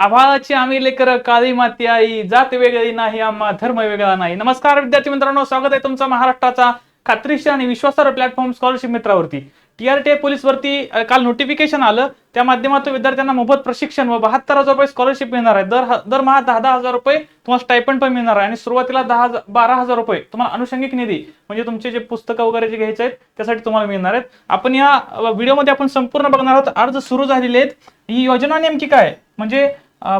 आभाळाची आम्ही लेकर काळी माती आई जात वेगळी नाही आम्हा धर्म वेगळा नाही. नमस्कार विद्यार्थी मित्रांनो स्वागत आहे तुमचं महाराष्ट्राचा खात्रीशीर आणि विश्वासार्ह प्लॅटफॉर्म स्कॉलरशिप मित्रावरती. टीआरटी पोलीस वरती काल नोटिफिकेशन आलं. त्या माध्यमातून विद्यार्थ्यांना मोफत प्रशिक्षण व बहात्तर हजार रुपये स्कॉलरशिप मिळणार आहे. दर दरमहा दहा दहा हजार रुपये तुम्हाला स्टायपंड पण मिळणार आहे. आणि सुरुवातीला दहा हजार बारा हजार रुपये तुम्हाला अनुषंगिक निधी म्हणजे तुमचे जे पुस्तकं वगैरे जे घ्यायचे आहेत त्यासाठी तुम्हाला मिळणार आहेत. आपण या व्हिडिओमध्ये आपण संपूर्ण बघणार आहोत. अर्ज सुरू झालेले आहेत. ही योजना नेमकी काय? म्हणजे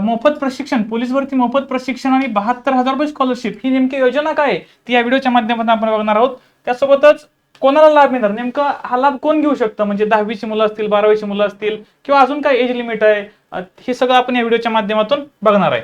मोफत प्रशिक्षण पोलीस भरती मोफत प्रशिक्षण आणि बहात्तर हजार रुपये स्कॉलरशिप ही नेमकी योजना काय ती या व्हिडिओच्या माध्यमातून आपण बघणार आहोत. त्यासोबतच कोणाला लाभ मिळणार? नेमकं हा लाभ कोण घेऊ शकतं? म्हणजे दहावीची मुलं असतील बारावीची मुलं असतील किंवा अजून काय एज लिमिट आहे? हे सगळं आपण या व्हिडिओच्या माध्यमातून बघणार आहे.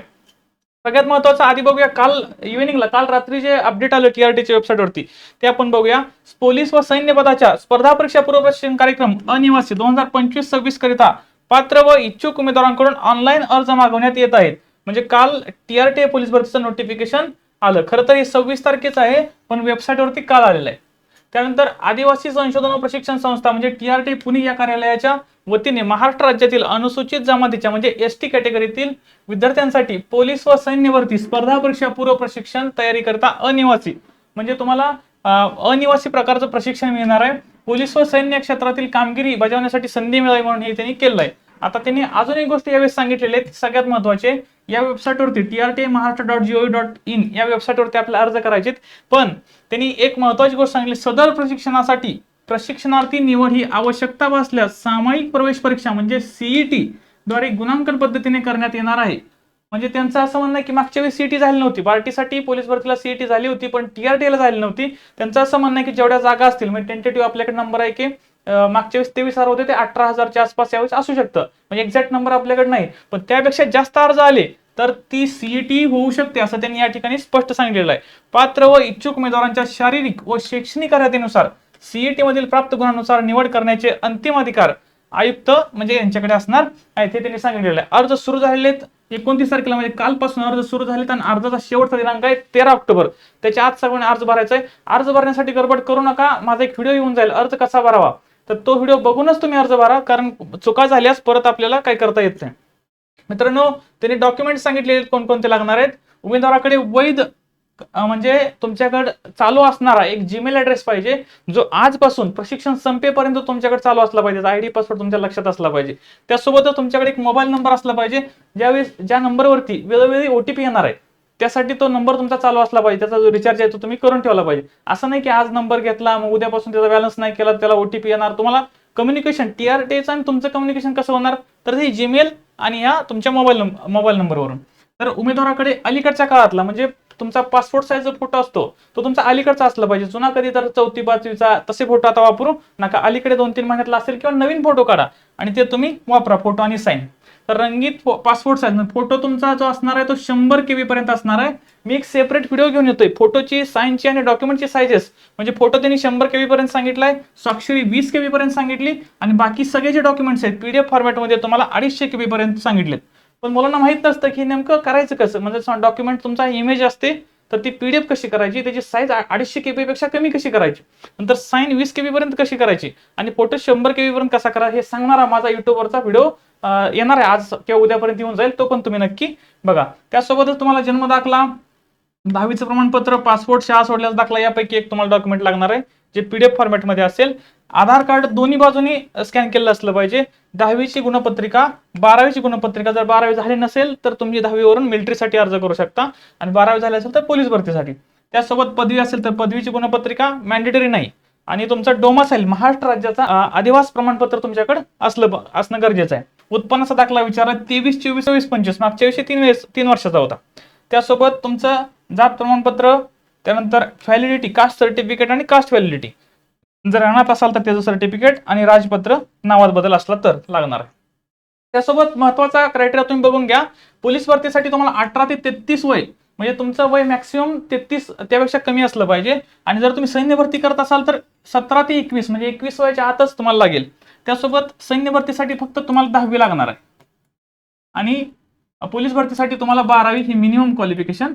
सगळ्यात महत्वाचं आधी बघूया काल इव्हिनिंगला काल रात्री जे अपडेट आलं टीआरटीच्या वेबसाईटवरती ते आपण बघूया. पोलीस व सैन्य पदाच्या स्पर्धा परीक्षा पूर्व प्रशिक्षण कार्यक्रम अनिवासी दोन हजार पंचवीस सव्वीस करिता पात्र व इच्छुक उमेदवारांकडून ऑनलाईन अर्ज मागवण्यात येत आहेत. म्हणजे काल टीआरटीए पोलीस भरतीचं नोटिफिकेशन आलं. खरं तर हे सव्वीस तारखेच आहे पण वेबसाईटवरती काल आलेलं आहे. त्यानंतर आदिवासी संशोधन व प्रशिक्षण संस्था म्हणजे टीआरटी पुणे या कार्यालयाच्या वतीने महाराष्ट्र राज्यातील अनुसूचित जमातीच्या म्हणजे एस टी कॅटेगरीतील विद्यार्थ्यांसाठी पोलीस व सैन्य भरती स्पर्धा परीक्षा पूर्व प्रशिक्षण तयारी करता अनिवासी. म्हणजे तुम्हाला अनिवासी प्रकारचं प्रशिक्षण मिळणार आहे. पोलीस व सैन्य क्षेत्रातील कामगिरी बजावण्यासाठी संधी मिळावी म्हणून हे त्यांनी केलं आहे आता त्यांनी अजून एक गोष्ट यावेळेस सांगितलेली आहे सगळ्यात महत्त्वाचे या वेबसाईटवरती T R T Maharashtra dot G O dot in या वेबसाईटवरती आपल्याला अर्ज करायचे आहेत. पण त्यांनी एक महत्वाची गोष्ट सांगितली सदर प्रशिक्षणासाठी प्रशिक्षणार्थी निवड ही आवश्यकता भासल्यास सामायिक प्रवेश परीक्षा म्हणजे सीईटी द्वारे गुणांकन पद्धतीने करण्यात येणार आहे. म्हणजे त्यांचं असं म्हणणं आहे की मागच्या वेळी सीईटी झाली नव्हती. पार्टीसाठी पोलीस भरतीला सीईटी झाली होती पण टीआरटीला झाली नव्हती. त्यांचं असं म्हणणं आहे की जेवढ्या जागा असतील म्हणजे टेंटेटिव्ह आपल्याकडे नंबर आहे की मागच्या वेळेस तेवीस हजार होते ते अठरा हजारच्या आसपास यावेळेस असू शकतं. म्हणजे एक्झॅक्ट नंबर आपल्याकडे नाही. पण त्यापेक्षा जास्त अर्ज आले तर ती सीईटी होऊ शकते असं त्यांनी या ठिकाणी स्पष्ट सांगितलेलं आहे. पात्र व इच्छुक उमेदवारांच्या शारीरिक व शैक्षणिक अर्हतेनुसार सीईटी मधील प्राप्त गुणांनुसार निवड करण्याचे अंतिम अधिकार आयुक्त म्हणजे यांच्याकडे असणार आहे ते त्यांनी सांगितलेलं आहे. अर्ज सुरू झालेले आहेत एकोणतीस तारखेला म्हणजे कालपासून अर्ज सुरू झालेत आणि अर्जाचा शेवटचा दिनांक आहे तेरा ऑक्टोबर. त्याच्या आज सगळ्यांना अर्ज भरायचा आहे. अर्ज भरण्यासाठी गडबड करू नका. माझा एक व्हिडिओ येऊन जाईल. अर्ज कसा भरावा? तर तो व्हिडिओ बघूनच तुम्ही अर्ज भरा कारण चुका झाल्यास परत आपल्याला काय करता येत नाही. मित्रांनो त्यांनी डॉक्युमेंट सांगितलेले कोणकोणते लागणार आहेत. उमेदवाराकडे वैध म्हणजे तुमच्याकडे चालू असणारा एक जीमेल ऍड्रेस पाहिजे जो आजपासून प्रशिक्षण संपेपर्यंत तुमच्याकडे चालू असला पाहिजे. आयडी पासवर्ड तुमच्या लक्षात असला पाहिजे. त्यासोबत तुमच्याकडे एक मोबाईल नंबर असला पाहिजे ज्यावेळेस ज्या नंबरवरती वेळोवेळी ओटीपी येणार आहे. त्यासाठी तो नंबर तुमचा चालू असला पाहिजे. त्याचा जो रिचार्ज आहे तो तुम्ही करून ठेवला पाहिजे. असं नाही की आज नंबर घेतला मग उद्यापासून त्याचा बॅलन्स नाही केला त्याला ओटीपी येणार. तुम्हाला कम्युनिकेशन टीआरटीचं आणि तुमचं कम्युनिकेशन कसं होणार? तर हे जीमेल आणि ह्या तुमच्या मोबाईल मोबाईल नंबरवरून तर उमेदवाराकडे अलीकडच्या काळातला म्हणजे तुमचा पासपोर्ट साईजचा फोटो असतो तो तुमचा अलीकडचा असला पाहिजे. जुना कधी तर चौथी पाचवीचा तसे फोटो आता वापरू. नका अलीकडे दोन तीन महिन्यातला असेल किंवा नवीन फोटो काढा. आणि ते तुम्ही वापरा फोटो आणि साईन तर रंगीत पासपोर्ट साईज फोटो तुमचा जो असणार आहे तो शंभर केबी पर्यंत असणार आहे. मी एक सेपरेट व्हिडिओ घेऊन येतोय. फोटोची साईनची आणि डॉक्युमेंटची साईजेस म्हणजे फोटो त्यांनी शंभर केबी पर्यंत सांगितलाय स्वाक्षरी वीस केबी पर्यंत सांगितली. आणि बाकी सगळे जे डॉक्युमेंट्स आहेत पीडीएफ फॉर्मॅटमध्ये तुम्हाला अडीचशे केबी पर्यंत सांगितलेत. पण मुलांना माहीत नसतं की नेमकं करायचं कसं? म्हणजे डॉक्युमेंट तुमचा इमेज असते तर ती पीडीएफ कशी करायची? त्याची साईज अडीचशे केबी पेक्षा कमी कशी करायची? नंतर साईन वीस केबी पर्यंत कशी करायची? आणि फोटो शंभर केबी पर्यंत कसा करा हे सांगणारा माझा युट्यूबवरचा व्हिडिओ येणार आहे. आज किंवा उद्यापर्यंत येऊन जाईल तो पण तुम्ही नक्की बघा. त्यासोबतच तुम्हाला जन्म दाखला दहावीचं प्रमाणपत्र पासपोर्ट शाळा सोडल्यास दाखला यापैकी एक तुम्हाला डॉक्युमेंट लागणार आहे जे पीडीएफ फॉर्मॅटमध्ये असेल. आधार कार्ड दोन्ही बाजूनी स्कॅन केलेलं असलं पाहिजे. दहावीची गुणपत्रिका बारावीची गुणपत्रिका जर बारावी झाली नसेल तर तुम्ही दहावीवरून मिलिटरीसाठी अर्ज करू शकता. आणि बारावी झाली असेल तर पोलीस भरतीसाठी. त्यासोबत पदवी असेल तर पदवीची गुणपत्रिका मॅन्डेटरी नाही. आणि तुमचा डोमासाईल महाराष्ट्र राज्याचा अधिवास प्रमाणपत्र तुमच्याकडे असलं ब- असणं गरजेचं आहे. उत्पन्नाचा दाखला विचारा तेवीस चोवीस चोवीस पंचवीस. मागच्या वर्षी तीन वेळेस तीन वर्षाचा होता. त्यासोबत तुमचं जात प्रमाणपत्र त्यानंतर व्हॅलिडिटी कास्ट सर्टिफिकेट आणि कास्ट व्हॅलिडिटी जर अनाथ असाल तर त्याचं सर्टिफिकेट आणि राजपत्र नावात बदल असला तर लागणार आहे. त्यासोबत महत्त्वाचा क्रायटेरिया तुम्ही बघून घ्या. पोलीस भरतीसाठी तुम्हाला अठरा ते तेहतीस वय म्हणजे तुमचं वय मॅक्सिमम तेहतीस त्यापेक्षा कमी असलं पाहिजे. आणि जर तुम्ही सैन्य भरती करत असाल तर सतरा ते एकवीस म्हणजे एकवीस वयाच्या आतच तुम्हाला लागेल. त्यासोबत सैन्य भरतीसाठी फक्त तुम्हाला दहावी लागणार आहे. आणि पोलीस भरतीसाठी तुम्हाला बारावी ही मिनिमम क्वालिफिकेशन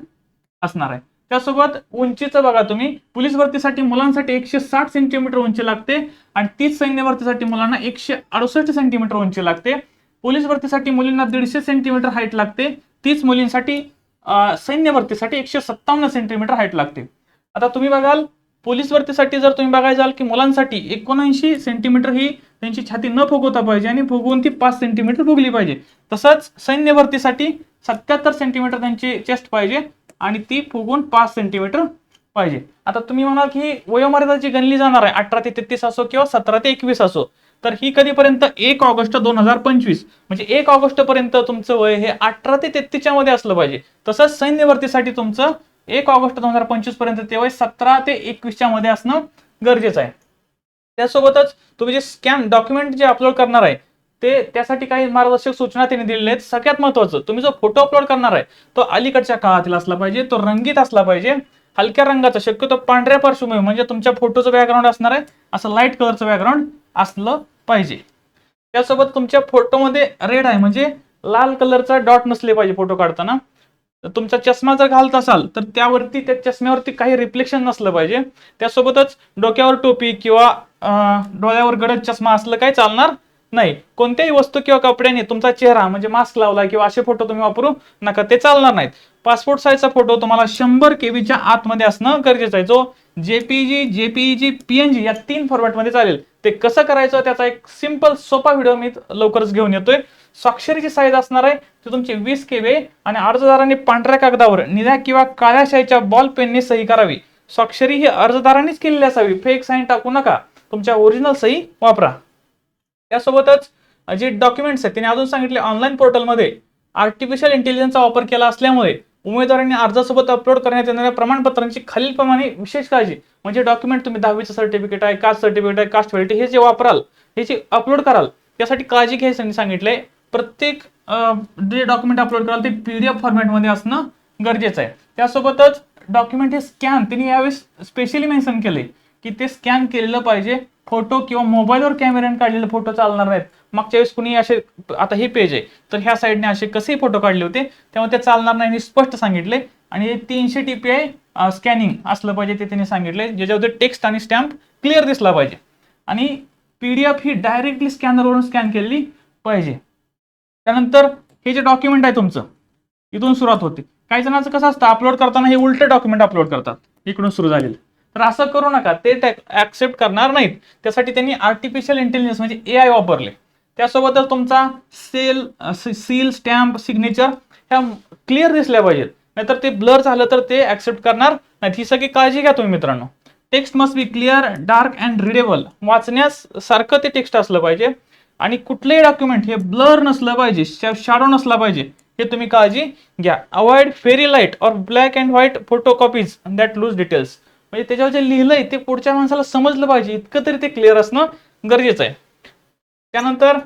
असणार आहे. त्यासोबत उंचीचं बघा तुम्ही. पोलीस भरतीसाठी मुलांसाठी एकशे साठ सेंटीमीटर उंची लागते आणि तीच सैन्य भरतीसाठी मुलांना एकशे अडुसष्ट सेंटीमीटर उंची लागते. पोलीस भरतीसाठी मुलींना दीडशे सेंटीमीटर हाईट लागते. तीच मुलींसाठी सैन्य भरतीसाठी एकशे सत्तावन्न सेंटीमीटर हाईट लागते. आता तुम्ही बघाल पोलीस भरतीसाठी जर तुम्ही बघायला जाल की मुलांसाठी एकोणऐंशी सेंटीमीटर ही त्यांची छाती न फुगवता पाहिजे आणि फुगवून ती पाच सेंटीमीटर फुगली पाहिजे. तसंच सैन्य भरतीसाठी सत्याहत्तर सेंटीमीटर त्यांची चेस्ट पाहिजे आणि ती फुगून पाच सेंटीमीटर पाहिजे. आता तुम्ही म्हणाल की वयोमर्यादा जी गणली जाणार आहे अठरा ते तेहतीस असो किंवा सतरा ते एकवीस असो तर ही कधीपर्यंत? एक ऑगस्ट दोन हजार पंचवीस. म्हणजे एक ऑगस्ट पर्यंत तुमचं वय हे अठरा ते तेहतीसच्या मध्ये असलं पाहिजे. तसंच सैन्य भरतीसाठी तुमचं एक ऑगस्ट दोन हजार पंचवीसपर्यंत ते वय सतरा ते एकवीसच्या मध्ये असणं गरजेचं आहे. त्यासोबतच तुम्ही जे स्कॅन डॉक्युमेंट जे अपलोड करणार आहे ते त्यासाठी काही मार्गदर्शक सूचना त्यांनी दिलेल्या आहेत. सगळ्यात महत्वाचं तुम्ही जो फोटो अपलोड करणार आहे तो अलीकडच्या काळातील असला पाहिजे तो रंगीत असला पाहिजे. हलक्या रंगाचा शक्यतो पांढऱ्या पार्श्वभूमी म्हणजे तुमच्या फोटोचं बॅकग्राऊंड असणार आहे असं लाइट कलरचं बॅकग्राऊंड असलं पाहिजे. त्यासोबत तुमच्या फोटोमध्ये रेड आहे म्हणजे लाल कलरचा डॉट नसले पाहिजे फोटो काढताना. तुमचा चष्मा जर घालत असाल तर त्यावरती त्या चष्म्यावरती काही रिफ्लेक्शन नसलं पाहिजे. त्यासोबतच डोक्यावर टोपी किंवा डोळ्यावर गडद चष्मा असलं काही चालणार नाही. कोणत्याही वस्तू किंवा कपड्याने तुमचा चेहरा म्हणजे मास्क लावला किंवा असे फोटो तुम्ही वापरू नका ते चालणार नाहीत. पासपोर्ट साईजचा फोटो तुम्हाला शंभर केबीच्या आतमध्ये असणं गरजेचं आहे. जो जेपीजी जेपीईजी पीएनजी या तीन फॉर्मॅटमध्ये चालेल. ते कसं करायचं त्याचा एक सिंपल सोपा व्हिडिओ मी लवकरच घेऊन येतोय. स्वाक्षरीची साईज असणार आहे. ती तुमची वीस केबी आणि अर्जदारांनी पांढऱ्या कागदावर निळ्या किंवा काळ्या शाईच्या बॉल पेनने सही करावी. स्वाक्षरी ही अर्जदारांनीच केलेली असावी. फेक साईन टाकू नका. तुमच्या ओरिजिनल सही वापरा. त्यासोबतच जे डॉक्युमेंट्स आहेत त्यांनी अजून सांगितले ऑनलाईन पोर्टलमध्ये आर्टिफिशियल इंटेलिजन्सचा वापर केला असल्यामुळे उमेदवारांनी अर्जासोबत अपलोड करण्यात येणाऱ्या प्रमाणपत्रांची खालीलप्रमाणे विशेष काळजी म्हणजे डॉक्युमेंट तुम्ही दहावीचं सर्टिफिकेट आहे कास्ट सर्टिफिकेट आहे कास्ट व्हॅलिटी हे जे वापराल हे जे अपलोड कराल त्यासाठी काळजी घ्यायची त्यांनी सांगितलंय प्रत्येक जे डॉक्युमेंट अपलोड कराल ते पीडीएफ फॉर्मॅटमध्ये असणं गरजेचं आहे. त्यासोबतच डॉक्युमेंट हे स्कॅन त्यांनी यावेळेस स्पेशली मेन्शन केले की ते स्कॅन केलेलं पाहिजे. फोटो किंवा मोबाईलवर कॅमेऱ्याने काढलेले फोटो चालणार नाहीत. मागच्या वेळेस कुणी असे आता हे पेज आहे. तर ह्या साईडने असे कसेही फोटो काढले होते तेव्हा ते चालणार नाही हे स्पष्ट सांगितले आणि तीनशे टी पी आय स्कॅनिंग असलं पाहिजे ते त्यांनी सांगितले ज्याच्यामध्ये टेक्स्ट आणि स्टॅम्प क्लिअर दिसला पाहिजे. आणि पी डी एफ ही डायरेक्टली स्कॅनरवरून स्कॅन केलेली पाहिजे. त्यानंतर हे जे डॉक्युमेंट आहे तुमचं इथून सुरुवात होते. काही जणांचं कसं असतं अपलोड करताना हे उलटे डॉक्युमेंट अपलोड करतात. इकडून सुरू झालेलं. तर असं करू नका ते ऍक्सेप्ट करणार नाहीत. त्यासाठी त्यांनी आर्टिफिशियल इंटेलिजन्स म्हणजे ए आय वापरले. त्यासोबतच तुमचा सेल सील स्टॅम्प सिग्नेचर ह्या क्लिअर दिसल्या पाहिजेत. नाहीतर ते ब्लर झालं तर ते ऍक्सेप्ट करणार नाहीत. ही सगळी काळजी घ्या तुम्ही मित्रांनो. Text must be clear dark and readable वाचण्यास सारखं ते टेक्स्ट असलं पाहिजे. आणि कुठलंही डॉक्युमेंट हे ब्लर नसलं पाहिजे शॅडो नसला पाहिजे हे तुम्ही काळजी घ्या. Avoid very light or black and white photocopies that lose details म्हणजे त्याच्यावर जे लिहिलंय ते पुढच्या माणसाला समजलं पाहिजे इतकं तरी ते क्लिअर असणं गरजेचं आहे. त्यानंतर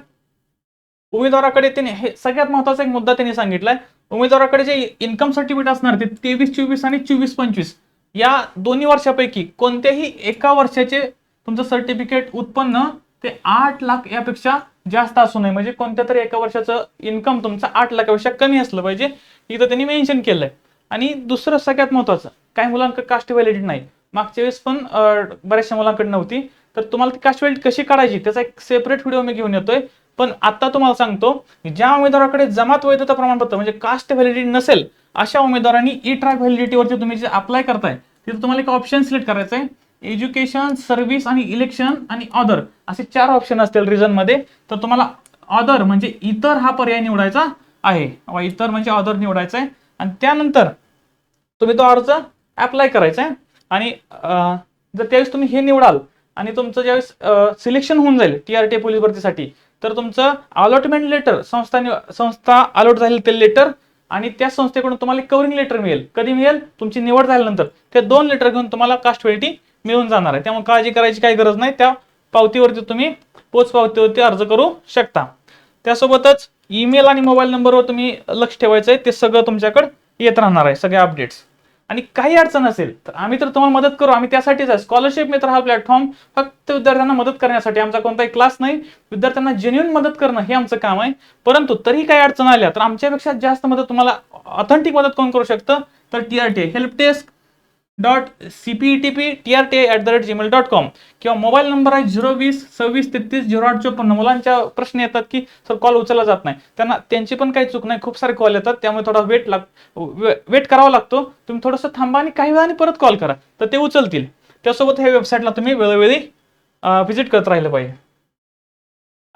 उमेदवाराकडे त्यांनी हे सगळ्यात महत्त्वाचा एक मुद्दा त्यांनी सांगितलाय. उमेदवाराकडे जे इन्कम सर्टिफिकेट असणार ते तेवीस चोवीस आणि चोवीस पंचवीस. या दोन्ही वर्षापैकी कोणत्याही एका वर्षाचे तुमचं सर्टिफिकेट उत्पन्न ते आठ लाख यापेक्षा जास्त असू नये. म्हणजे कोणत्या तरी एका वर्षाचं इन्कम तुमचं आठ लाखापेक्षा कमी असलं पाहिजे. इथं त्यांनी मेन्शन केलंय. आणि दुसरं सगळ्यात महत्वाचं काही मुलांकडे कास्ट व्हॅलिडिटी नाही. मागच्या वेळेस पण बऱ्याचशा मुलांकडे नव्हती. तर तुम्हाला ती कास्ट व्हॅलिडिटी कशी काढायची? त्याचा एक सेपरेट व्हिडिओ मी घेऊन येतोय. पण आता तुम्हाला सांगतो ज्या उमेदवाराकडे जमात वैधता प्रमाणपत्र म्हणजे कास्ट व्हॅलिडिटी नसेल अशा उमेदवारांनी ई ट्रॅक व्हॅलिडिटीवरती तुम्ही जे अप्लाय करताय तिथे तुम्हाला एक ऑप्शन सिलेक्ट करायचं आहे एज्युकेशन सर्व्हिस आणि इलेक्शन आणि अदर असे चार ऑप्शन असतील रिझनमध्ये तर तुम्हाला अदर म्हणजे इतर हा पर्याय निवडायचा आहे. वा इतर म्हणजे अदर निवडायचा आहे. आणि त्यानंतर तुम्ही तो अर्ज अप्लाय करायचा आहे. आणि जर त्यावेळेस तुम्ही हे निवडाल आणि तुमचं ज्यावेळेस सिलेक्शन होऊन जाईल टी आर टी पोलीस भरतीसाठी तर तुमचं अलॉटमेंट लेटर संस्था निव- संस्था अलॉट झालेलं ते लेटर आणि त्या संस्थेकडून तुम्हाला कवरिंग लेटर मिळेल. कधी मिळेल? तुमची निवड झाल्यानंतर. ते दोन लेटर घेऊन तुम्हाला कास्ट व्हॅलिटी मिळून जाणार आहे. त्यामुळे काळजी करायची काही गरज नाही. त्या पावतीवरती तुम्ही पोच पावतीवरती अर्ज करू शकता. त्यासोबतच ईमेल आणि मोबाईल नंबरवर तुम्ही लक्ष ठेवायचं आहे. ते सगळं तुमच्याकडे येत राहणार आहे. सगळे अपडेट्स. आणि काही अडचण असेल तर आम्ही तर तुम्हाला मदत करू. आम्ही त्यासाठीच आहे. स्कॉलरशिप मित्र हा प्लॅटफॉर्म फक्त विद्यार्थ्यांना मदत करण्यासाठी आमचा कोणताही क्लास नाही. विद्यार्थ्यांना जेन्युन मदत करणं हे आमचं काम आहे. परंतु तरी काही अडचण आल्या तर आमच्यापेक्षा जास्त मदत तुम्हाला ऑथेंटिक मदत कोण करू शकतं? तर T R T help desk dot C P T P T R T at the rate Gmail dot com किंवा मोबाईल नंबर आहे झिरो वीस सव्वीस तेहतीस झिरो आठ चोपन्न. मुलांच्या प्रश्न येतात की सर कॉल उचलला जात नाही. त्यांना त्यांची पण काही चूक नाही. खूप सारे कॉल येतात. त्यामुळे थोडा वेट लाग वेट करावा लागतो. तुम्ही थोडंसं थांबा आणि काही वेळाने परत कॉल करा. तर ते उचलतील. त्यासोबत ह्या वेबसाईटला तुम्ही वेळोवेळी व्हिजिट करत राहिलं पाहिजे.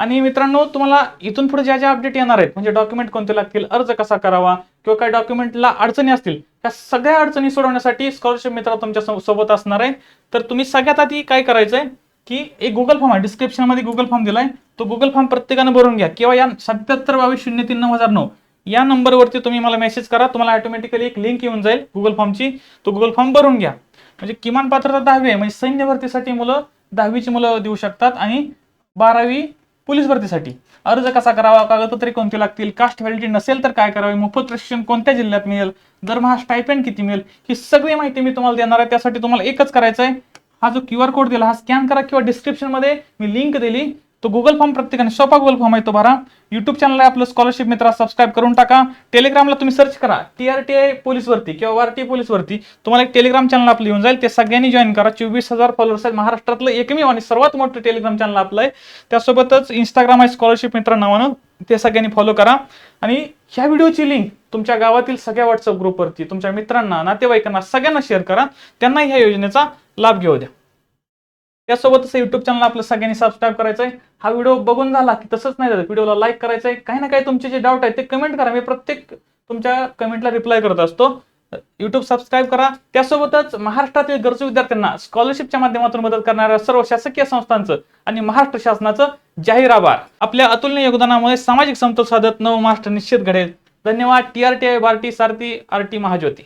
आणि मित्रांनो तुम्हाला इथून पुढे ज्या ज्या अपडेट येणार आहेत म्हणजे डॉक्युमेंट कोणते लागतील अर्ज कसा करावा किंवा काही डॉक्युमेंटला अडचणी असतील त्या सगळ्या अडचणी सोडवण्यासाठी स्कॉलरशिप मित्र तुमच्यासोबत असणार आहे तर तुम्ही सगळ्यात आधी काय करायचंय की एक गुगल फॉर्म आहे डिस्क्रिप्शनमध्ये गुगल फॉर्म दिलाय. तो गुगल फॉर्म प्रत्येकानं भरून घ्या किंवा या सत्याहत्तर बावीस शून्य तीन नऊ हजार नऊ या नंबरवरती तुम्ही मला मेसेज करा तुम्हाला ऑटोमॅटिकली एक लिंक येऊन जाईल गुगल फॉर्मची तो गुगल फॉर्म भरून घ्या. म्हणजे किमान पात्रता दहावी आहे म्हणजे सैन्य भरतीसाठी मुलं दहावीची मुलं देऊ शकतात आणि बारावी पोलीस भरतीसाठी. अर्ज कसा करावा कागदपत्रे कोणती लागतील कास्ट व्हॅलिडिटी नसेल तर काय करावे मोफत प्रशिक्षण कोणत्या जिल्ह्यात मिळेल दरमहा स्टायपेंड किती मिळेल ही सगळी माहिती मी तुम्हाला देणार आहे. त्यासाठी तुम्हाला एकच करायचं आहे हा जो क्यू आर कोड दिला हा स्कॅन करा किंवा डिस्क्रिप्शनमध्ये मी लिंक दिली. तो गुगल फॉर्म प्रत्येकाने सोपा गुगल फॉर्म आहे तो भरा. युट्यूब चॅनल आहे आपलं स्कॉलरशिप मित्रा सबस्क्राईब करून टाका. टेलिग्रामला तुम्ही सर्च करा. टी आर टी आय पोलीसवरती किंवा आर टी पोलीसवरती तुम्हाला एक टेलिग्राम चॅनल आपलं येऊन जाईल. ते सगळ्यांनी जॉईन करा. चोवीस हजार फॉलोअर्स आहेत. महाराष्ट्रातलं एकमेव आणि सर्वात मोठं टेलिग्राम चॅनल आपलं आहे. त्यासोबतच इंस्टाग्राम आहे स्कॉलरशिप मित्र नावानं. ते सगळ्यांनी फॉलो करा. आणि ह्या व्हिडिओची लिंक तुमच्या गावातील सगळ्या व्हॉट्सअप ग्रुपवरती तुमच्या मित्रांना नातेवाईकांना सगळ्यांना शेअर करा. त्यांना ह्या योजनेचा लाभ घेऊ द्या. त्यासोबतच युट्यूब चॅनल आपलं सगळ्यांनी सबस्क्राईब करायचं आहे हा व्हिडिओ बघून झाला की तसंच नाही झालं व्हिडिओला लाईक करायचं आहे काही ना काही तुमचे जे डाऊट आहेत ते कमेंट करा. मी प्रत्येक तुमच्या कमेंटला रिप्लाय करत असतो. युट्यूब सबस्क्राईब करा. त्यासोबतच महाराष्ट्रातील गरजू विद्यार्थ्यांना स्कॉलरशिपच्या माध्यमातून मदत करणाऱ्या सर्व शासकीय संस्थांचं आणि महाराष्ट्र शासनाचं जाहीर आभार. आपल्या अतुलनीय योगदानामुळे सामाजिक समतोल साधत नव महाराष्ट्र निश्चित घडेल. धन्यवाद. T R T I Bharati Sarathi R T Mahajyoti.